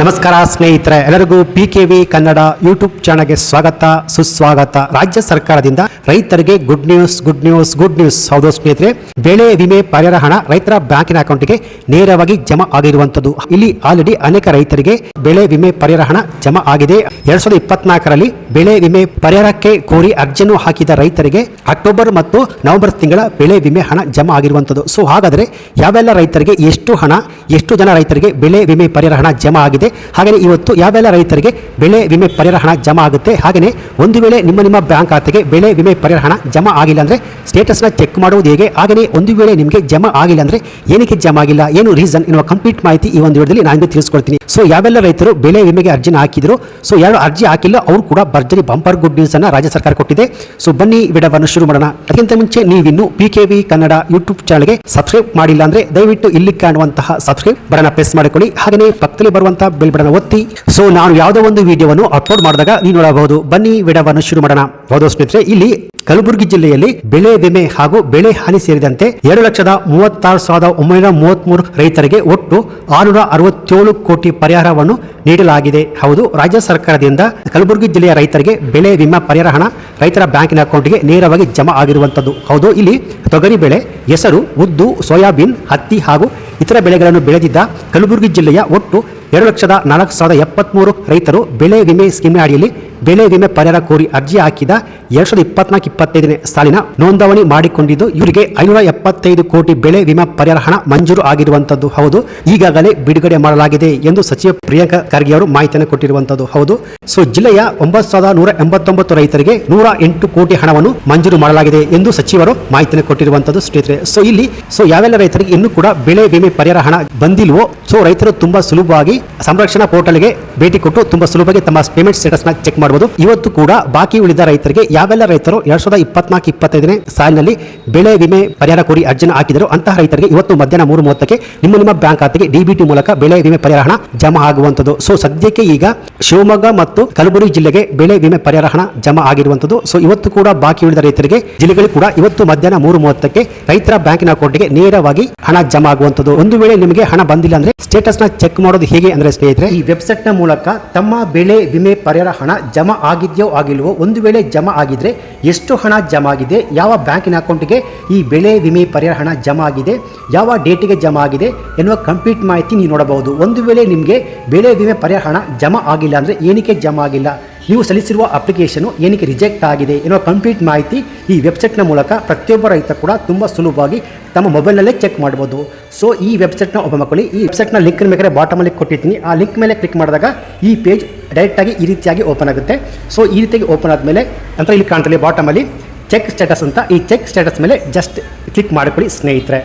ನಮಸ್ಕಾರ ಸ್ನೇಹಿತರೆ, ಎಲ್ಲರಿಗೂ P K V Kannada YouTube ಚಾನಲ್ಗೆ ಸ್ವಾಗತ, ಸುಸ್ವಾಗತ. ರಾಜ್ಯ ಸರ್ಕಾರದಿಂದ ರೈತರಿಗೆ good news good news good news ಹೌದು ಸ್ನೇಹಿತರೆ, ಬೆಳೆ ವಿಮೆ ಪರಿಹಾರ ಹಣ ರೈತರ ಬ್ಯಾಂಕಿನ ಅಕೌಂಟ್ಗೆ ನೇರವಾಗಿ ಜಮಾ ಆಗಿರುವಂತದ್ದು ಇಲ್ಲಿ ಆಲ್ರೆಡಿ ಅನೇಕ ರೈತರಿಗೆ ಬೆಳೆ ವಿಮೆ ಪರಿಹಾರ ಹಣ ಜಮಾ ಆಗಿದೆ. ಎರಡ್ ಸಾವಿರದ ಇಪ್ಪತ್ನಾಲ್ಕರಲ್ಲಿ ಬೆಳೆ ವಿಮೆ ಪರಿಹಾರಕ್ಕೆ ಕೋರಿ ಅರ್ಜಿಯನ್ನು ಹಾಕಿದ ರೈತರಿಗೆ ಅಕ್ಟೋಬರ್ ಮತ್ತು ನವೆಂಬರ್ ತಿಂಗಳ ಬೆಳೆ ವಿಮೆ ಹಣ ಜಮಾ ಆಗಿರುವಂತದ್ದು ಸೊ ಹಾಗಾದರೆ ಯಾವೆಲ್ಲ ರೈತರಿಗೆ ಎಷ್ಟು ಹಣ, ಎಷ್ಟು ಜನ ರೈತರಿಗೆ ಬೆಳೆ ವಿಮೆ ಪರಿಹಾರ ಹಣ ಜಮಾ ಆಗಿದೆ? ಹಾಗೆಯೇ ಇವತ್ತು ಯಾವೆಲ್ಲ ರೈತರಿಗೆ ಬೆಳೆ ವಿಮೆ ಪರಿಹಾರ ಹಣ ಜಮಾ ಆಗುತ್ತೆ? ಹಾಗೆಯೇ ಒಂದು ವೇಳೆ ನಿಮ್ಮ ನಿಮ್ಮ ಬ್ಯಾಂಕ್ ಖಾತೆಗೆ ಬೆಳೆ ವಿಮೆ ಪರಿಹಾರ ಹಣ ಜಮಾ ಆಗಿಲ್ಲ ಅಂದರೆ ಸ್ಟೇಟಸ್ನ ಚೆಕ್ ಮಾಡುವುದು ಹೇಗೆ? ಹಾಗೆಯೇ ಒಂದು ವೇಳೆ ನಿಮಗೆ ಜಮಾ ಆಗಿಲ್ಲ ಅಂದರೆ ಏನಕ್ಕೆ ಜಮಾ ಆಗಿಲ್ಲ? ಏನು ರೀಸನ್ ಎನ್ನುವ ಕಂಪ್ಲೀಟ್ ಮಾಹಿತಿ ಈ ಒಂದು ವಿಡಿಯೋದಲ್ಲಿ ನಾನು ತಿಳಿಸ್ಕೊಡ್ತೀನಿ. ಸೊ ಯಾವೆಲ್ಲ ರೈತರು ಬೆಳೆ ವಿಮೆಗೆ ಅರ್ಜಿನ ಹಾಕಿದ್ರು? ಸೊ ಯಾರು ಅರ್ಜಿ ಹಾಕಿಲ್ಲ, ಅವರು ಕೂಡ ಭರ್ಜರಿ ಬಂಪರ್ ಗುಡ್ ನ್ಯೂಸ್ ಅನ್ನ ರಾಜ್ಯ ಸರ್ಕಾರ ಕೊಟ್ಟಿದೆ. ಸೊ ಬನ್ನಿ ವಿಡಿಯೋವನ್ನು ಶುರು ಮಾಡೋಣ. ಅದಕ್ಕಿಂತ ಮುಂಚೆ ನೀವಿನ್ನು P K V Kannada YouTube ಚಾನಲ್ಗೆ ಸಬ್ಸ್ಕ್ರೈಬ್ ಮಾಡಿಲ್ಲ ಅಂದ್ರೆ ದಯವಿಟ್ಟು ಇಲ್ಲಿ ಕಾಣುವಂತಹ ಸಬ್ಸ್ಕ್ರೈಬ್ ಬಟನ್ ಪ್ರೆಸ್ ಮಾಡಿಕೊಳ್ಳಿ. ಹಾಗೆಯೇ ಪಕ್ಕದಲ್ಲಿ ಬರುವಂತಹ ಬೆಲ್ ಬಟನ್ ಒತ್ತಿ. ಸೊ ನಾನು ಯಾವುದೋ ಒಂದು ವಿಡಿಯೋವನ್ನು ಅಪ್ಲೋಡ್ ಮಾಡಿದಾಗ ನೀವು ನೋಡಬಹುದು. ಬನ್ನಿ ವಿಡಿಯೋವನ್ನು ಶುರು ಮಾಡೋಣ. ಹೌದು ಸ್ನೇಹಿತರೆ, ಇಲ್ಲಿ ಕಲಬುರಗಿ ಜಿಲ್ಲೆಯಲ್ಲಿ ಬೆಳೆ ವಿಮೆ ಹಾಗೂ ಬೆಳೆ ಹಾನಿ ಸೇರಿದಂತೆ ಎರಡು ಲಕ್ಷದ ಮೂವತ್ತಾರು ಸಾವಿರದ ಒಂಬೈನೂರ ಮೂವತ್ಮೂರು ರೈತರಿಗೆ ಒಟ್ಟು ಆರುನೂರ ಅರವತ್ತೇಳು ಕೋಟಿ ಪರಿಹಾರವನ್ನು ನೀಡಲಾಗಿದೆ. ಹೌದು, ರಾಜ್ಯ ಸರ್ಕಾರದಿಂದ ಕಲಬುರಗಿ ಜಿಲ್ಲೆಯ ರೈತರಿಗೆ ಬೆಳೆ ವಿಮಾ ಪರಿಹಾರ ಹಣ ರೈತರ ಬ್ಯಾಂಕಿನ ಅಕೌಂಟ್ಗೆ ನೇರವಾಗಿ ಜಮಾ ಆಗಿರುವಂತದ್ದು ಹೌದು, ಇಲ್ಲಿ ತೊಗರಿ ಬೆಳೆ, ಹೆಸರು, ಉದ್ದು, ಸೋಯಾಬೀನ್, ಹತ್ತಿ ಹಾಗೂ ಇತರ ಬೆಳೆಗಳನ್ನು ಬೆಳೆದಿದ್ದ ಕಲಬುರಗಿ ಜಿಲ್ಲೆಯ ಒಟ್ಟು ಎರಡು ಲಕ್ಷದ ನಾಲ್ಕು ಸಾವಿರದ ಎಪ್ಪತ್ಮೂರು ರೈತರು ಬೆಳೆ ವಿಮೆ ಸ್ಕೀಮ್ ಅಡಿಯಲ್ಲಿ ಬೆಳೆ ವಿಮೆ ಪರಿಹಾರ ಕೋರಿ ಅರ್ಜಿ ಹಾಕಿದ ಎರಡ್ ಸಾವಿರದ ಇಪ್ಪತ್ನಾಲ್ಕು ಇಪ್ಪತ್ತೈದನೇ ಸಾಲಿನ ನೋಂದಣಿ ಮಾಡಿಕೊಂಡಿದ್ದು, ಇವರಿಗೆ ಐನೂರ ಎಪ್ಪತ್ತೈದು ಕೋಟಿ ಬೆಳೆ ವಿಮಾ ಪರಿಹಾರ ಹಣ ಮಂಜೂರು ಆಗಿರುವಂತದ್ದು ಹೌದು. ಈಗಾಗಲೇ ಬಿಡುಗಡೆ ಮಾಡಲಾಗಿದೆ ಎಂದು ಸಚಿವ ಪ್ರಿಯಾಂಕಾ ಖರ್ಗೆ ಅವರು ಮಾಹಿತಿಯನ್ನು ಕೊಟ್ಟಿರುವಂತದ್ದು ಹೌದು. ಸೊ, ಜಿಲ್ಲೆಯ ಒಂಬತ್ತು ಸಾವಿರದ ನೂರ ಎಂಬತ್ತೊಂಬತ್ತು ರೈತರಿಗೆ ನೂರ ಎಂಟು ಕೋಟಿ ಹಣವನ್ನು ಮಂಜೂರು ಮಾಡಲಾಗಿದೆ ಎಂದು ಸಚಿವರು ಮಾಹಿತಿಯನ್ನು ಕೊಟ್ಟಿರುವಂತದ್ದು ಸ್ನೇಹಿತರೆ. ಸೊ, ಇಲ್ಲಿ, ಸೊ, ಯಾವೆಲ್ಲ ರೈತರಿಗೆ ಇನ್ನೂ ಕೂಡ ಬೆಳೆ ವಿಮೆ ಪರಿಹಾರ ಹಣ ಬಂದಿಲ್ವೋ, ಸೊ, ರೈತರು ತುಂಬಾ ಸುಲಭವಾಗಿ ಸಂರಕ್ಷಣಾ ಪೋರ್ಟಲ್ಗೆ ಭೇಟಿ ಕೊಟ್ಟು ತುಂಬಾ ಸುಲಭವಾಗಿ ತಮ್ಮ ಪೇಮೆಂಟ್ ಸ್ಟೇಟಸ್ನ ಚೆಕ್ ಮಾಡಬಹುದು ಇವತ್ತು ಕೂಡ ಬಾಕಿ ಉಳಿದ ರೈತರಿಗೆ ಯಾವೆಲ್ಲ ರೈತರು ಎರಡ್ ಸಾವಿರದ ಇಪ್ಪತ್ನಾಲ್ಕು, ಇಪ್ಪತ್ತೈದನೇ ಸಾಲಿನಲ್ಲಿ ಬೆಳೆ ವಿಮೆ ಪರಿಹಾರ ಕೋರಿ ಅರ್ಜಿನ ಹಾಕಿದರು ಅಂತಹ ರೈತರಿಗೆ ಇವತ್ತು ಮಧ್ಯಾಹ್ನ ಮೂರು ಮೂವತ್ತಕ್ಕೆ ನಿಮ್ಮ ನಿಮ್ಮ ಬ್ಯಾಂಕ್ ಖಾತೆಗೆ ಡಿಬಿಟಿ ಮೂಲಕ ಬೆಳೆ ವಿಮೆ ಪರಿಹಾರ ಹಣ ಜಮಾ ಆಗುವಂತದ್ದು ಸೊ ಸದ್ಯಕ್ಕೆ ಈಗ ಶಿವಮೊಗ್ಗ ಮತ್ತು ಕಲಬುರಗಿ ಜಿಲ್ಲೆಗೆ ಬೆಳೆ ವಿಮೆ ಪರಿಹಾರ ಹಣ ಜಮಾ ಆಗಿರುವಂತದ್ದು ಸೊ ಇವತ್ತು ಕೂಡ ಬಾಕಿ ಉಳಿದ ರೈತರಿಗೆ ಜಿಲ್ಲೆಗಳು ಕೂಡ ಇವತ್ತು ಮಧ್ಯಾಹ್ನ ಮೂರು ಮೂವತ್ತಕ್ಕೆ ರೈತರ ಬ್ಯಾಂಕಿನ ಅಕೌಂಟ್ಗೆ ನೇರವಾಗಿ ಹಣ ಜಮಾ ಆಗುವಂತದ್ದು ಒಂದು ವೇಳೆ ನಿಮಗೆ ಹಣ ಬಂದಿಲ್ಲ ಅಂದ್ರೆ ಸ್ಟೇಟಸ್ನ ಚೆಕ್ ಮಾಡೋದು ಹೇಗೆ ಅಂದ್ರೆ ಸ್ನೇಹಿತರೆ, ಈ ವೆಬ್ಸೈಟ್ನ ಮೂಲಕ ತಮ್ಮ ಬೆಳೆ ವಿಮೆ ಪರಿಹಾರ ಹಣ ಜಮಾ ಆಗಿದೆಯೋ ಆಗಿಲ್ವೋ, ಒಂದು ವೇಳೆ ಜಮಾ ಆಗಿದ್ರೆ ಎಷ್ಟು ಹಣ ಜಮಾ ಆಗಿದೆ, ಯಾವ ಬ್ಯಾಂಕಿನ ಅಕೌಂಟ್ಗೆ ಈ ಬೆಳೆ ವಿಮೆ ಪರಿಹಾರ ಹಣ ಜಮಾ ಆಗಿದೆ, ಯಾವ ಡೇಟಿಗೆ ಜಮಾ ಆಗಿದೆ ಎನ್ನುವ ಕಂಪ್ಲೀಟ್ ಮಾಹಿತಿ ನೀವು ನೋಡಬಹುದು. ಒಂದು ವೇಳೆ ನಿಮಗೆ ಬೆಳೆ ವಿಮೆ ಪರಿಹಾರ ಹಣ ಜಮಾ ಆಗಿಲ್ಲ ಅಂದರೆ ಏನಕ್ಕೆ ಜಮಾ ಆಗಿಲ್ಲ? ನೀವು ಸಲ್ಲಿಸಿರುವ ಅಪ್ಲಿಕೇಶನ್ ಏನಕ್ಕೆ ರಿಜೆಕ್ಟ್ ಆಗಿದೆ ಎನ್ನುವ ಕಂಪ್ಲೀಟ್ ಮಾಹಿತಿ ಈ ವೆಬ್ಸೈಟ್ನ ಮೂಲಕ ಪ್ರತಿಯೊಬ್ಬ ರೈತ ಕೂಡ ತುಂಬ ಸುಲಭವಾಗಿ ತಮ್ಮ ಮೊಬೈಲ್ನಲ್ಲೇ ಚೆಕ್ ಮಾಡ್ಬೋದು. ಸೊ ಈ ವೆಬ್ಸೈಟ್ನ ಒಬ್ಬ ಮಕ್ಕಳು ಈ ವೆಬ್ಸೈಟ್ನ ಲಿಂಕ್ ಬೇಕಾದ್ರೆ ಬಾಟಮಲ್ಲಿ ಕೊಟ್ಟಿರ್ತೀನಿ ಆ ಲಿಂಕ್ ಮೇಲೆ ಕ್ಲಿಕ್ ಮಾಡಿದಾಗ ಈ ಪೇಜ್ ಡೈರೆಕ್ಟಾಗಿ ಈ ರೀತಿಯಾಗಿ ಓಪನ್ ಆಗುತ್ತೆ. ಸೊ ಈ ರೀತಿಯಾಗಿ ಓಪನ್ ಆದಮೇಲೆ ನಂತರ ಇಲ್ಲಿ ಕಾಣ್ತಲ್ಲಿ ಬಾಟಮಲ್ಲಿ ಚೆಕ್ ಸ್ಟೇಟಸ್ ಅಂತ. ಈ ಚೆಕ್ ಸ್ಟೇಟಸ್ ಮೇಲೆ ಜಸ್ಟ್ ಕ್ಲಿಕ್ ಮಾಡಿಕೊಳ್ಳಿ ಸ್ನೇಹಿತರೆ.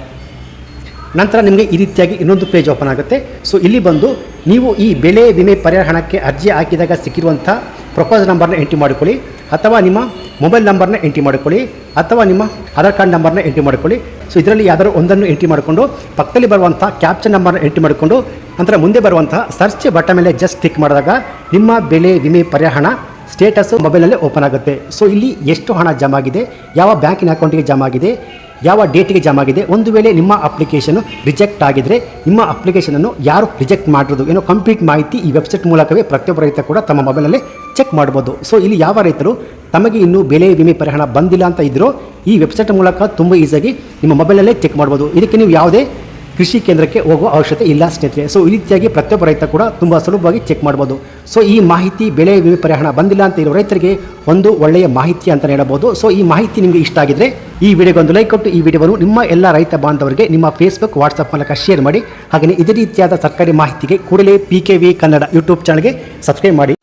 ನಂತರ ನಿಮಗೆ ಈ ರೀತಿಯಾಗಿ ಇನ್ನೊಂದು ಪೇಜ್ ಓಪನ್ ಆಗುತ್ತೆ. ಸೊ ಇಲ್ಲಿ ಬಂದು ನೀವು ಈ ಬೆಳೆ ವಿಮೆ, ಪರಿಹಾರ ಹಣಕ್ಕೆ ಅರ್ಜಿ ಹಾಕಿದಾಗ ಸಿಕ್ಕಿರುವಂಥ ಪ್ರೊಪೋಸ್ ನಂಬರ್ನ ಎಂಟ್ರಿ ಮಾಡಿಕೊಳ್ಳಿ, ಅಥವಾ ನಿಮ್ಮ ಮೊಬೈಲ್ ನಂಬರ್ನ ಎಂಟ್ರಿ ಮಾಡಿಕೊಳ್ಳಿ, ಅಥವಾ ನಿಮ್ಮ ಆಧಾರ್ ಕಾರ್ಡ್ ನಂಬರ್ನ ಎಂಟ್ರಿ ಮಾಡಿಕೊಳ್ಳಿ. ಸೊ ಇದರಲ್ಲಿ ಯಾವ್ದಾದ್ರು ಒಂದನ್ನು ಎಂಟ್ರಿ ಮಾಡಿಕೊಂಡು, ಪಕ್ಕದಲ್ಲಿ ಬರುವಂಥ ಕ್ಯಾಪ್ಚರ್ ನಂಬರ್ನ ಎಂಟ್ರಿ ಮಾಡಿಕೊಂಡು, ನಂತರ ಮುಂದೆ ಬರುವಂಥ ಸರ್ಚ್ ಬಟನ್ ಮೇಲೆ ಜಸ್ಟ್ ಕ್ಲಿಕ್ ಮಾಡಿದಾಗ ನಿಮ್ಮ ಬೆಲೆ, ವಿಮೆ ಪರಿಹಾರ ಹಣ ಸ್ಟೇಟಸ್ ಮೊಬೈಲಲ್ಲೇ ಓಪನ್ ಆಗುತ್ತೆ. ಸೊ ಇಲ್ಲಿ ಎಷ್ಟು ಹಣ ಜಮಾ ಆಗಿದೆ, ಯಾವ ಬ್ಯಾಂಕಿನ ಅಕೌಂಟಿಗೆ ಜಮಾ ಆಗಿದೆ, ಯಾವ ಡೇಟಿಗೆ ಜಮಾ ಆಗಿದೆ, ಒಂದು ವೇಳೆ ನಿಮ್ಮ ಅಪ್ಲಿಕೇಶನ್ ರಿಜೆಕ್ಟ್ ಆಗಿದ್ರೆ, ನಿಮ್ಮ ಅಪ್ಲಿಕೇಶನನ್ನು ಯಾರು ರಿಜೆಕ್ಟ್ ಮಾಡಿರೋದು, ಏನೋ ಕಂಪ್ಲೀಟ್ ಮಾಹಿತಿ ಈ ವೆಬ್ಸೈಟ್ ಮೂಲಕವೇ ಪ್ರತಿಯೊಬ್ಬ ರೈತ ಕೂಡ ತಮ್ಮ ಮೊಬೈಲಲ್ಲಿ ಚೆಕ್ ಮಾಡ್ಬೋದು. ಸೊ ಇಲ್ಲಿ ಯಾವ ರೈತರು ತಮಗೆ ಇನ್ನೂ ಬೆಳೆ ವಿಮೆ ಪರಿಹಾರ ಬಂದಿಲ್ಲ ಅಂತ ಇದ್ದರೂ ಈ ವೆಬ್ಸೈಟ್ ಮೂಲಕ ತುಂಬ ಈಸಿಯಾಗಿ ನಿಮ್ಮ ಮೊಬೈಲಲ್ಲೇ ಚೆಕ್ ಮಾಡ್ಬೋದು. ಇದಕ್ಕೆ ನೀವು ಯಾವುದೇ ಕೃಷಿ ಕೇಂದ್ರಕ್ಕೆ ಹೋಗುವ ಅವಶ್ಯಕತೆ ಇಲ್ಲ ಸ್ನೇಹಿತರೆ. ಸೊ ಈ ರೀತಿಯಾಗಿ ಪ್ರತಿಯೊಬ್ಬ ರೈತ ಕೂಡ ತುಂಬ ಸುಲಭವಾಗಿ ಚೆಕ್ ಮಾಡ್ಬೋದು. ಸೊ ಈ ಮಾಹಿತಿ ಬೆಳೆ ವಿಮೆ ಪರಿಹಾರ ಬಂದಿಲ್ಲ ಅಂತ ಇರೋ ರೈತರಿಗೆ ಒಂದು ಒಳ್ಳೆಯ ಮಾಹಿತಿ ಅಂತ ಹೇಳಬಹುದು ಸೊ ಈ ಮಾಹಿತಿ ನಿಮಗೆ ಇಷ್ಟ ಆಗಿದ್ರೆ ಈ ವಿಡಿಯೋಗೆ ಒಂದು ಲೈಕ್ ಕೊಟ್ಟು ಈ ವಿಡಿಯೋವನ್ನು ನಿಮ್ಮ ಎಲ್ಲ ರೈತ ಬಾಂಧವರಿಗೆ ನಿಮ್ಮ ಫೇಸ್ಬುಕ್ ವಾಟ್ಸಪ್ ಮೂಲಕ ಶೇರ್ ಮಾಡಿ. ಹಾಗೆಯೇ ಇದೇ ರೀತಿಯಾದ ಸರ್ಕಾರಿ ಮಾಹಿತಿಗೆ ಕೂಡಲೇ P K V Kannada YouTube ಚಾನಲ್ಗೆ ಸಬ್ಸ್ಕ್ರೈಬ್ ಮಾಡಿ.